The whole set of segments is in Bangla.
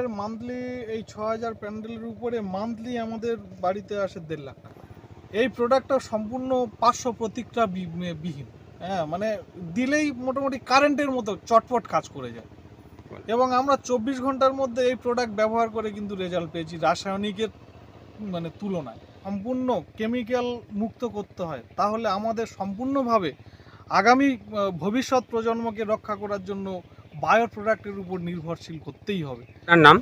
আমাদের মান্থলি এই ছ হাজার প্যান্ডেলের উপরে মান্থলি আমাদের বাড়িতে আসে দেড় লাখ টাকা। এই প্রোডাক্টটা সম্পূর্ণ পাঁচশো প্রতিক্রিয়া বিহীন। হ্যাঁ মানে দিলেই মোটামুটি কারেন্টের মতো চটপট কাজ করে যায়। এবং আমরা চব্বিশ ঘণ্টার মধ্যে এই প্রোডাক্ট ব্যবহার করে কিন্তু রেজাল্ট পেয়েছি রাসায়নিকের মানে তুলনায়। সম্পূর্ণ কেমিক্যাল মুক্ত করতে হয়। তাহলে আমাদের সম্পূর্ণভাবে আগামী ভবিষ্যৎ প্রজন্মকে রক্ষা করার জন্য বায়ো প্রোডাক্টের উপর নির্ভরশীল করতেই হবে। তার নাম?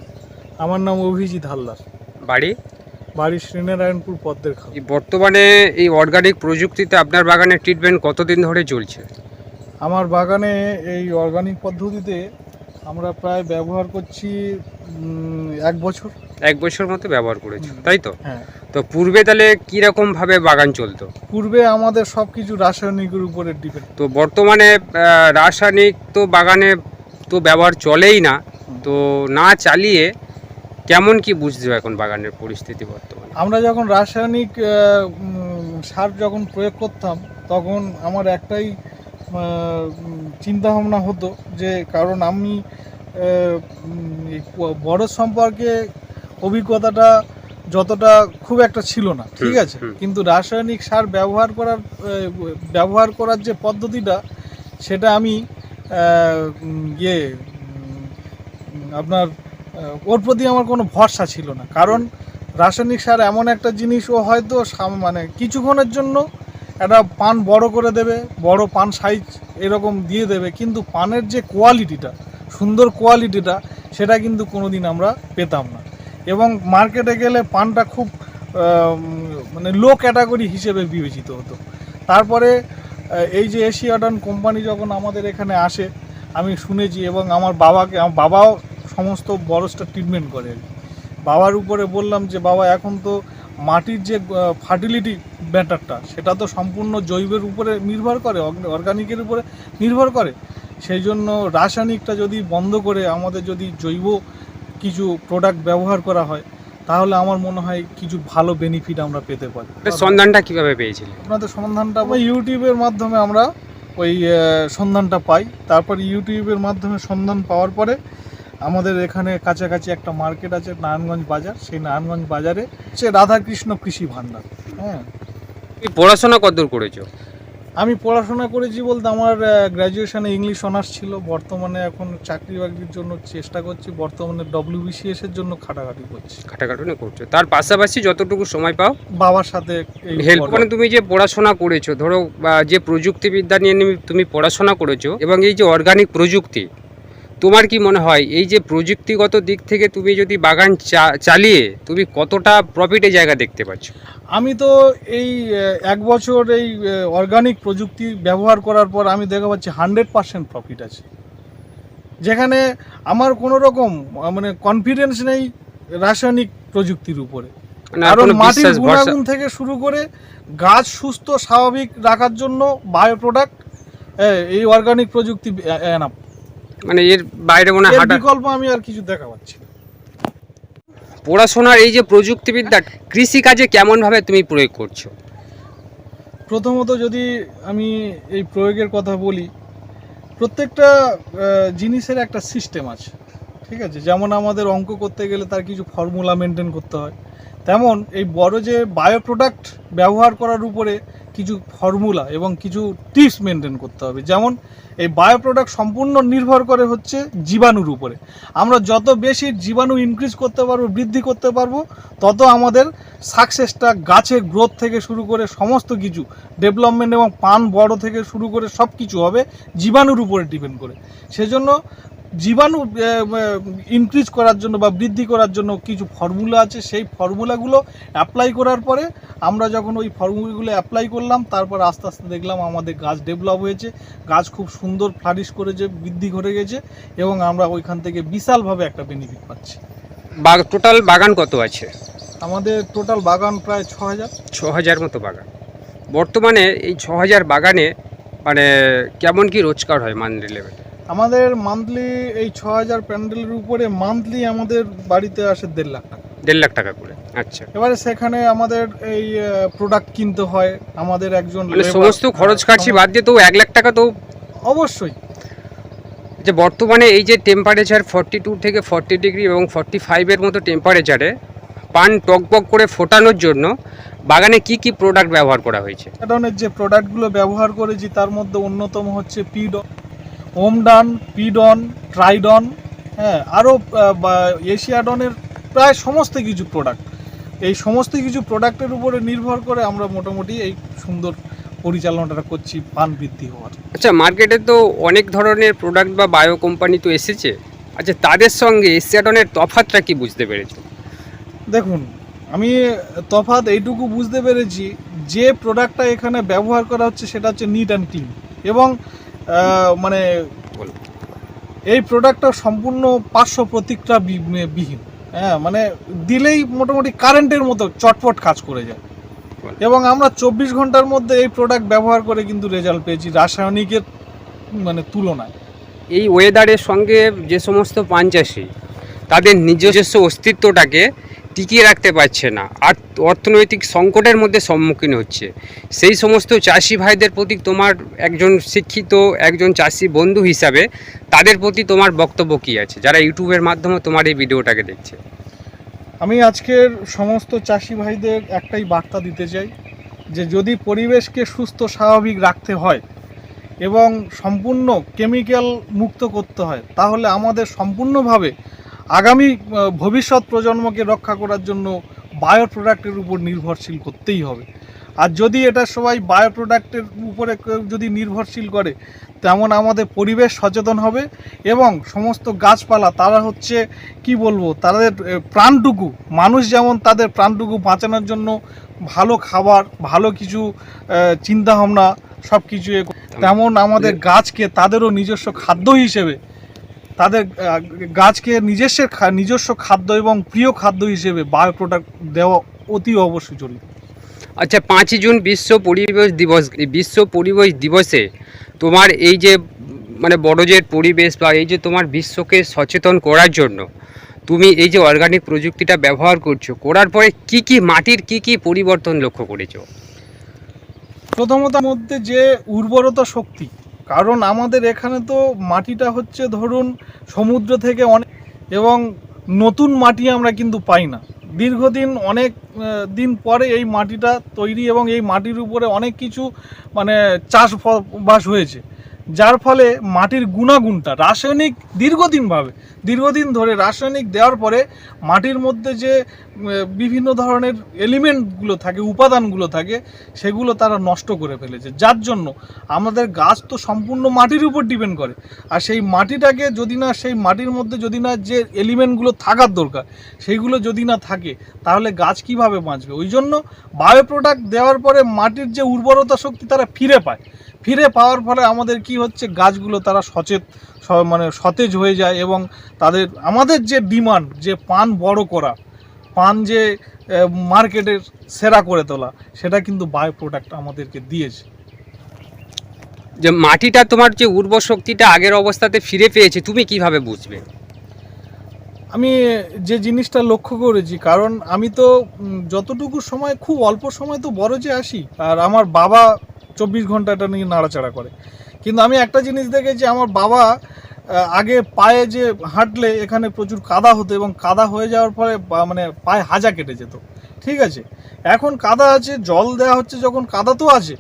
আমার নাম অভিজিৎ হালদার। বাড়ি? বাড়ি শ্রীনারায়ণপুর পদ্মের খাল। বর্তমানে এই অর্গানিক প্রযুক্তিতে আপনার বাগানে ট্রিটমেন্ট কতদিন ধরে চলছে? আমার বাগানে এই অর্গানিক পদ্ধতিতে আমরা প্রায় ব্যবহার করছি এক বছর। এক বছর মতো ব্যবহার করেছি তাই তো? হ্যাঁ। তো পূর্বে তাহলে কীরকম ভাবে বাগান চলতো? পূর্বে আমাদের সব কিছু রাসায়নিকের উপরে ডিপেন্ড তো বর্তমানে আহ, রাসায়নিক তো বাগানে তো ব্যবহার চলেই না। তো না চালিয়ে কেমন কি বুঝছ এখন বাগানের পরিস্থিতি বর্তমানে? আমরা যখন রাসায়নিক সার যখন প্রয়োগ করতাম তখন আমার একটাই চিন্তা ভাবনা হতো যে কারণ আমি বড় সম্পর্কে অভিজ্ঞতাটা যতটা খুব একটা ছিল না ঠিক আছে? কিন্তু রাসায়নিক সার ব্যবহার করার ব্যবহার করার যে পদ্ধতিটা সেটা আমি ইয়ে আপনার ওর প্রতি আমার কোনো ভরসা ছিল না। কারণ রাসায়নিক সার এমন একটা জিনিস ও হয়তো মানে কিছুক্ষণের জন্য একটা পান বড় করে দেবে, বড় পান সাইজ এরকম দিয়ে দেবে, কিন্তু পানের যে কোয়ালিটিটা সুন্দর কোয়ালিটিটা সেটা কিন্তু কোনোদিন আমরা পেতাম না। এবং মার্কেটে গেলে পানটা খুব মানে লো ক্যাটাগরি হিসেবে বিবেচিত হতো। তারপরে এই যে এশিয়াডান কোম্পানি যখন আমাদের এখানে আসে, আমি শুনেছি এবং আমার বাবাকে, আমার বাবাও সমস্ত বরসটা ট্রিটমেন্ট করে। বাবার উপরে বললাম যে, বাবা, এখন তো মাটির যে ফার্টিলিটি ব্যাটারটা সেটা তো সম্পূর্ণ জৈবের উপরে নির্ভর করে অর্গানিকের উপরে নির্ভর করে। সেই জন্য রাসায়নিকটা যদি বন্ধ করে আমাদের যদি জৈব কিছু প্রোডাক্ট ব্যবহার করা হয় তাহলে আমার মনে হয় কিছু ভালো বেনিফিট আমরা পেতে পারি। সন্ধানটা কীভাবে পেয়েছিলে? আপনাদের সন্ধানটা ওই ইউটিউবের মাধ্যমে আমরা ওই সন্ধানটা পাই। তারপর ইউটিউবের মাধ্যমে সন্ধান পাওয়ার পরে আমাদের এখানে কাছাকাছি একটা মার্কেট আছে নারায়ণগঞ্জ বাজার। সেই নারায়ণগঞ্জ বাজারে সে রাধাকৃষ্ণ কৃষি ভাণ্ডার হ্যাঁ। পড়াশোনা কতদূর করেছ? আমি পড়াশোনা করেছি বলতে আমার গ্র্যাজুয়েশানে ইংলিশ অনার্স ছিল। বর্তমানে এখন চাকরি বাকরির জন্য চেষ্টা করছি। বর্তমানে ডব্লিউবিসিএস এর জন্য খাটাখাটি করছি। খাটাখাটুনি করছ? তার পাশাপাশি যতটুকু সময় পাও? বাবার সাথে হেল্প মানে তুমি যে পড়াশোনা করেছ ধরো যে প্রযুক্তিবিদ্যা নিয়ে নিয়ে তুমি পড়াশোনা করেছ এবং এই যে অর্গানিক প্রযুক্তি তোমার কি মনে হয় এই যে প্রযুক্তিগত দিক থেকে তুমি যদি বাগান চালিয়ে তুমি কতটা প্রফিটের জায়গা দেখতে পাচ্ছ? আমি তো এই এক বছর এই অর্গানিক প্রযুক্তি ব্যবহার করার পর আমি দেখা পাচ্ছি হান্ড্রেড পার্সেন্ট প্রফিট আছে। যেখানে আমার কোনো রকম মানে কনফিডেন্স নেই রাসায়নিক প্রযুক্তির উপরে। মানে কারণ মাটির গুণাগুণ থেকে শুরু করে গাছ সুস্থ স্বাভাবিক রাখার জন্য বায়ো প্রোডাক্ট এই অর্গানিক প্রযুক্তি এনাফ মানে এর বাইরে মনে হাঁটা বিকল্প আমি আর কিছু দেখা পাচ্ছি না। পড়াশোনার এই যে প্রযুক্তিবিদ্যা কৃষি কাজে কেমন ভাবে তুমি প্রয়োগ করছ? প্রথমত যদি আমি এই প্রয়োগের কথা বলি প্রত্যেকটা জিনিসের একটা সিস্টেম আছে ঠিক আছে? যেমন আমাদের অঙ্ক করতে গেলে তার কিছু ফর্মুলা মেনটেন করতে হয়। তেমন এই বড় যে বায়ো প্রোডাক্ট ব্যবহার করার উপরে কিছু ফর্মুলা এবং কিছু টিপস মেনটেন করতে হবে। যেমন, এই বায়ো প্রোডাক্ট সম্পূর্ণ নির্ভর করে হচ্ছে জীবাণুর উপরে। আমরা যত বেশি জীবাণু ইনক্রিজ করতে পারব, বৃদ্ধি করতে পারব, তত আমাদের সাকসেসটা গাছের গ্রোথ থেকে শুরু করে সমস্ত কিছু ডেভেলপমেন্ট এবং পান বড় থেকে শুরু করে সব কিছু হবে জীবাণুর উপরে ডিপেন্ড করে। সেজন্য জীবাণু ইনক্রিজ করার জন্য বা বৃদ্ধি করার জন্য কিছু ফর্মুলা আছে। সেই ফর্মুলাগুলো অ্যাপ্লাই করার পরে আমরা যখন ওই ফর্মুলাগুলো অ্যাপ্লাই করলাম তারপর আস্তে আস্তে দেখলাম আমাদের গাছ ডেভেলপ হয়েছে। গাছ খুব সুন্দর ফ্লারিশ করেছে বৃদ্ধি ঘটে গেছে এবং আমরা ওইখান থেকে বিশালভাবে একটা বেনিফিট পাচ্ছি। টোটাল বাগান কত আছে? আমাদের টোটাল বাগান প্রায় ছ হাজার ছ হাজার মতো বাগান। বর্তমানে এই ছ হাজার বাগানে মানে কেমন কি রোজগার হয় মান্থলি লেভেলে আমাদের মান্থলি এই ছ হাজার প্যান্ডেলের উপরে মান্থলি আমাদের বাড়িতে আসে দেড় লাখ টাকা। দেড় লাখ টাকা করে আচ্ছা। এবারে সেখানে আমাদের এই প্রোডাক্ট কিনতে হয় আমাদের একজন মানে সমস্ত খরচ হ্যাঁ, বাদ দিয়ে তো এক লাখ টাকা তো অবশ্যই। যে বর্তমানে এই যে টেম্পারেচার ফর্টি টু থেকে ফর্টি ডিগ্রি এবং ফর্টি ফাইভের মতো টেম্পারেচারে পান টকবক করে ফোটানোর জন্য বাগানে কি কি প্রোডাক্ট ব্যবহার করা হয়েছে? যে প্রোডাক্টগুলো ব্যবহার করেছি তার মধ্যে অন্যতম হচ্ছে পিডন ওমডান পিডন ট্রাইডন হ্যাঁ আরও এশিয়াডনের প্রায় সমস্ত কিছু প্রোডাক্ট এই সমস্ত কিছু প্রোডাক্টের উপরে নির্ভর করে আমরা মোটামুটি এই সুন্দর পরিচালনাটা করছি পান বৃদ্ধি হওয়ার। আচ্ছা মার্কেটে তো অনেক ধরনের প্রোডাক্ট বা বায়ো কোম্পানি তো এসেছে। আচ্ছা তাদের সঙ্গে এশিয়াডনের তফাতটা কি বুঝতে পেরেছ দেখুন আমি তফাৎ এইটুকু বুঝতে পেরেছি যে প্রোডাক্টটা এখানে ব্যবহার করা হচ্ছে সেটা হচ্ছে নিট অ্যান্ড ক্লিন এবং মানে এই প্রোডাক্টটা সম্পূর্ণ পার্শ্ব প্রতিক্রিয়া বি- বিহীন। হ্যাঁ মানে দিলেই মোটামুটি কারেন্টের মতো চটপট কাজ করে যায়। এবং আমরা চব্বিশ ঘণ্টার মধ্যে এই প্রোডাক্ট ব্যবহার করে কিন্তু রেজাল্ট পেয়েছি রাসায়নিকের মানে তুলনায়। এই ওয়েদারের সঙ্গে যে সমস্ত পান তাদের নিজস্ব অস্তিত্বটাকে টিকিয়ে রাখতে পারছে না। আর অর্থনৈতিক সংকটের মধ্যে সম্মুখীন হচ্ছে। সেই সমস্ত চাষি ভাইদের প্রতি তোমার একজন শিক্ষিত, একজন চাষি বন্ধু হিসাবে তাদের প্রতি তোমার বক্তব্য কী আছে? যারা ইউটিউবের মাধ্যমে তোমার এই ভিডিওটাকে দেখছে। আমি আজকের সমস্ত চাষি ভাইদের একটাই বার্তা দিতে চাই যে যদি পরিবেশকে সুস্থ, স্বাভাবিক রাখতে হয় এবং সম্পূর্ণ কেমিক্যাল মুক্ত করতে হয়, তাহলে আমাদের সম্পূর্ণভাবে আগামী ভবিষ্যৎ প্রজন্মকে রক্ষা করার জন্য বায়ো প্রোডাক্টের উপর নির্ভরশীল করতেই হবে। আর যদি এটা সবাই বায়ো প্রোডাক্টের উপরে যদি নির্ভরশীল করে তেমন আমাদের পরিবেশ সচেতন হবে এবং সমস্ত গাছপালা তারা হচ্ছে কি বলব তাদের প্রাণটুকু মানুষ যেমন তাদের প্রাণটুকু বাঁচানোর জন্য ভালো খাবার ভালো কিছু চিন্তা ভাবনা সব কিছু তেমন আমাদের গাছকে তাদেরও নিজস্ব খাদ্য হিসেবে তাদের গাছকে নিজস্ব নিজস্ব খাদ্য এবং প্রিয় খাদ্য হিসেবে বায়ো প্রোডাক্ট দেওয়া অতি অবশ্যই জরুরি। আচ্ছা পাঁচই জুন বিশ্ব পরিবেশ দিবস বিশ্ব পরিবেশ দিবসে তোমার এই যে মানে বড় যে পরিবেশ বা এই যে তোমার বিশ্বকে সচেতন করার জন্য তুমি এই যে অর্গানিক প্রযুক্তিটা ব্যবহার করছ করার পরে কি কি মাটির কি কি পরিবর্তন লক্ষ্য করেছ? প্রথমত মধ্যে যে উর্বরতা শক্তি কারণ আমাদের এখানে তো মাটিটা হচ্ছে ধরুন সমুদ্র থেকে অনেক এবং নতুন মাটি আমরা কিন্তু পাই না। দীর্ঘদিন অনেক দিন পরে এই মাটিটা তৈরি এবং এই মাটির উপরে অনেক কিছু মানে চাষ বাস হয়েছে। যার ফলে মাটির গুণাগুণটা রাসায়নিক দীর্ঘদিনভাবে দীর্ঘদিন ধরে রাসায়নিক দেওয়ার পরে মাটির মধ্যে যে বিভিন্ন ধরনের এলিমেন্টগুলো থাকে, উপাদানগুলো থাকে, সেগুলো তারা নষ্ট করে ফেলেছে। যার জন্য আমাদের গাছ তো সম্পূর্ণ মাটির উপর ডিপেন্ড করে। আর সেই মাটিটাকে যদি না, সেই মাটির মধ্যে যদি না যে এলিমেন্টগুলো থাকার দরকার সেইগুলো যদি না থাকে, তাহলে গাছ কীভাবে বাঁচবে? ওই জন্য বায়ো প্রোডাক্ট দেওয়ার পরে মাটির যে উর্বরতা শক্তি তারা ফিরে পায়। ফিরে পাওয়ার ফলে আমাদের কি হচ্ছে? গাছগুলো তারা সচেত মানে সতেজ হয়ে যায় এবং তাদের আমাদের যে ডিমান্ড যে পান বড় করা পান যে মার্কেটের সেরা করে তোলা সেটা কিন্তু বায়ো প্রোডাক্ট আমাদেরকে দিয়েছে। যে মাটিটা তোমার যে উর্বর শক্তিটা আগের অবস্থাতে ফিরে পেয়েছে তুমি কীভাবে বুঝবে? আমি যে জিনিসটা লক্ষ্য করেছি কারণ আমি তো যতটুকু সময় খুব অল্প সময় তো বড় যে আসি আর আমার বাবা চব্বিশ ঘণ্টা এটা নিয়ে নাড়াচাড়া করে। কিন্তু আমি একটা জিনিস দেখেছি আমার বাবা আগে পায়ে যে হাঁটলে এখানে প্রচুর কাদা হতো এবং কাদা হয়ে যাওয়ার পরে মানে পায়ে হাজা কেটে যেত। ঠিক আছে? এখন কাদা আছে জল দেওয়া হচ্ছে যখন কাদা তো আছে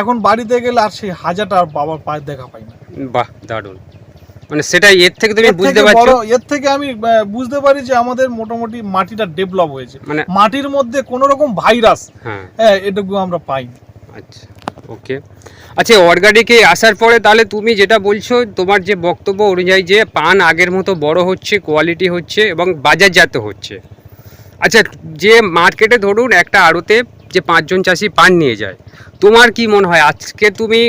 এখন বাড়িতে গেলে আর সেই হাজাটা আর বাবার পায়ে দেখা পাই না। বাহ দারুণ। মানে সেটা এর থেকে তুমি বুঝতে পারছ? এর থেকে আমি বুঝতে পারি যে আমাদের মোটামুটি মাটিটা ডেভেলপ হয়েছে। মানে মাটির মধ্যে কোনো রকম ভাইরাস হ্যাঁ। হ্যাঁ এটুকু আমরা পাইনি। আচ্ছা। ওকে আচ্ছা অর্গানিকে আসার পরে তাহলে তুমি যেটা বলছো, তোমার যে বক্তব্য অনুযায়ী যে পান আগের মতো বড় হচ্ছে কোয়ালিটি হচ্ছে এবং বাজারজাত হচ্ছে। আচ্ছা যে মার্কেটে ধরুন একটা আড়তে যে পাঁচজন চাষি পান নিয়ে যায়, তোমার কি মনে হয়, আজকে তুমি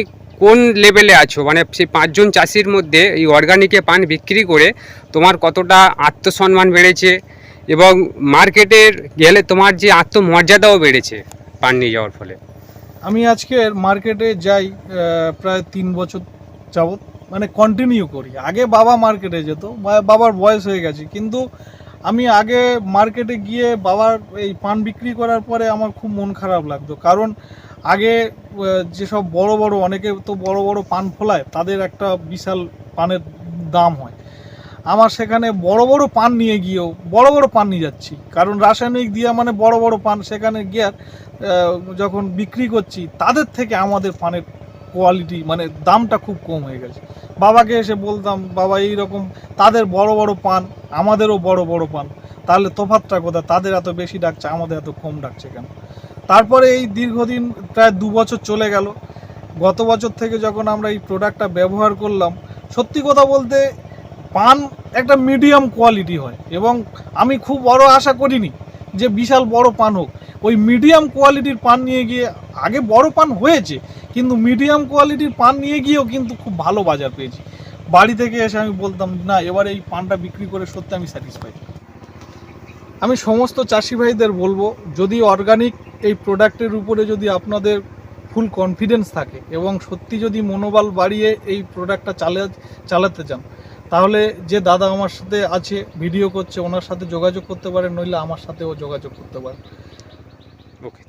কোন লেভেলে আছো? মানে সেই পাঁচজন চাষির মধ্যে এই অর্গানিকে পান বিক্রি করে তোমার কতটা আত্মসম্মান বেড়েছে এবং মার্কেটের গেলে তোমার যে আত্মমর্যাদাও বেড়েছে পান নিয়ে যাওয়ার ফলে? আমি আজকের মার্কেটে যাই প্রায় তিন বছর যাবত মানে কন্টিনিউ করি। আগে বাবা মার্কেটে যেত বাবার বয়স হয়ে গেছে, কিন্তু আমি আগে মার্কেটে গিয়ে বাবার এই পান বিক্রি করার পরে আমার খুব মন খারাপ লাগতো। কারণ আগে যেসব বড় বড়, অনেকে তো বড় বড় পান ফলায়, তাদের একটা বিশাল পানের দাম হয়। আমার সেখানে বড় বড় পান নিয়ে গিয়েও বড় বড় পান নিয়ে যাচ্ছি। কারণ রাসায়নিক দিয়া মানে বড় বড় পান সেখানে গিয়ে যখন বিক্রি করছি, তাদের থেকে আমাদের পানের কোয়ালিটি মানে দামটা খুব কম হয়ে গেছে। বাবাকে এসে বলতাম, বাবা এই রকম তাদের বড় বড় পান, আমাদেরও বড় বড় পান। তাহলে তফাতটা কোথায়? তাদের এত বেশি ডাকছে, আমাদের এত কম ডাকছে কেন? তারপরে এই দীর্ঘদিন প্রায় দু বছর চলে গেল। গত বছর থেকে যখন আমরা এই প্রোডাক্টটা ব্যবহার করলাম, সত্যি কথা বলতে পান একটা মিডিয়াম কোয়ালিটি হয় এবং আমি খুব বড় আশা করিনি যে বিশাল বড় পান হোক। ওই মিডিয়াম কোয়ালিটির পান নিয়ে গিয়ে, আগে বড় পান হয়েছে, কিন্তু মিডিয়াম কোয়ালিটির পান নিয়ে গিয়েও কিন্তু খুব ভালো বাজার পেয়েছি। বাড়ি থেকে এসে আমি বলতাম, না, এবার এই পানটা বিক্রি করে সত্যি আমি স্যাটিসফাইড আমি সমস্ত চাষি ভাইদের বলব, যদি অর্গানিক এই প্রোডাক্টের উপরে যদি আপনাদের ফুল কনফিডেন্স থাকে এবং সত্যি যদি মনোবল বাড়িয়ে এই প্রোডাক্টটা চালা, চালাতে চান তাহলে যে দাদা আমার সাথে আছে, ভিডিও করছে, ওনার সাথে যোগাযোগ করতে পারে, নইলে আমার সাথেও যোগাযোগ করতে পারে। ওকে